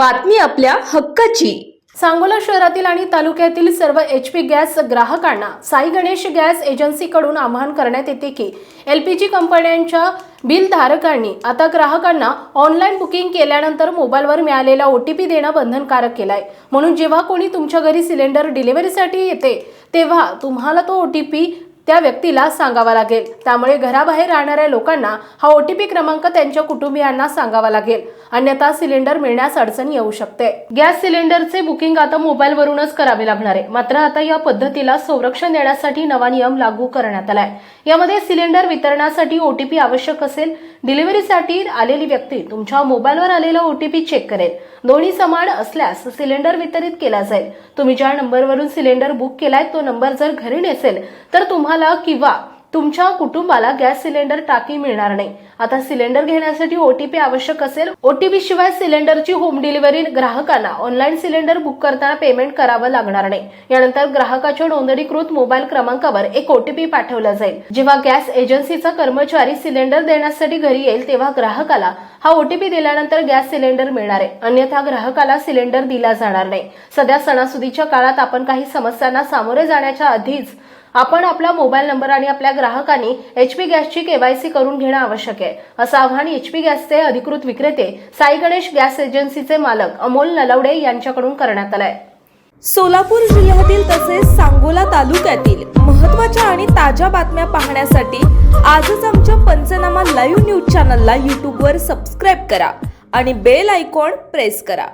बातमी आपल्या हक्काची. सांगोला शहरातील आणि तालुक्यातील सर्व एच पी गॅस ग्राहकांना साई गणेश गॅस एजन्सीकडून आवाहन करण्यात येते की एल पी जी कंपन्यांच्या बिलधारकांनी आता ग्राहकांना ऑनलाईन बुकिंग केल्यानंतर मोबाईलवर मिळालेला ओ टी पी देणं बंधनकारक केलं आहे म्हणून जेव्हा कोणी तुमच्या घरी सिलेंडर डिलिव्हरीसाठी येते तेव्हा तुम्हाला तो ओ टी पी त्या व्यक्तीला सांगावा लागेल. त्यामुळे घराबाहेर राहणाऱ्या लोकांना हा ओ टी पी क्रमांक त्यांच्या कुटुंबियांना सांगावा लागेल. अन्यथा सिलेंडर मिळण्यास अडचण येऊ शकते. गॅस सिलेंडरचे बुकिंग आता मोबाईलवरूनच करावे लागणार आहे. मात्र आता या पद्धतीला संरक्षण देण्यासाठी नवा नियम लागू करण्यात आलाय. यामध्ये सिलेंडर वितरणासाठी ओटीपी आवश्यक असेल डिलिव्हरीसाठी आलेली व्यक्ती तुमच्या मोबाईलवर आलेला ओटीपी चेक करेल. दोन्ही समान असल्यास सिलेंडर वितरित केला जाईल. तुम्ही ज्या नंबरवरून सिलेंडर बुक केलाय तो नंबर जर घरी नसेल तर तुम्हाला किंवा तुमच्या कुटुंबाला गॅस सिलेंडर टाकी मिळणार नाही. आता सिलेंडर घेण्यासाठी ओटीपी आवश्यक असेल. ओटीपी शिवाय सिलेंडरची होम डिलिव्हरी ग्राहकांना ऑनलाईन सिलेंडर बुक करताना पेमेंट करावं लागणार नाही. यानंतर ग्राहकाच्या नोंदणीकृत मोबाईल क्रमांकावर एक ओटीपी पाठवला जाईल. जेव्हा गॅस एजन्सीचा कर्मचारी सिलेंडर देण्यासाठी घरी येईल तेव्हा ग्राहकाला हा ओटीपी दिल्यानंतर गॅस सिलेंडर मिळणार आहे. अन्यथा ग्राहकाला सिलेंडर दिला जाणार नाही. सध्या सणासुदीच्या काळात आपण काही समस्यांना सामोरे जाण्याच्या आधीच आपण आपला मोबाईल नंबर आणि आपल्या ग्राहकांनी एच पी गॅसची केवायसी करून घेणं आवश्यक आहे. असं आव्हान एच पी गॅसचे अधिकृत विक्रेते साई गणेश गॅस एजन्सीचे मालक अमोल नलवडे यांच्याकडून करण्यात आलंय. सोलापूर जिल्ह्यातील तसेच सांगोला तालुक्यातील महत्त्वाच्या आणि ताज्या बातम्या पाहण्यासाठी आजच आमच्या पंचनामा लाईव्ह न्यूज चॅनलला यूट्यूबवर सबस्क्राईब करा आणि बेल आयकॉन प्रेस करा.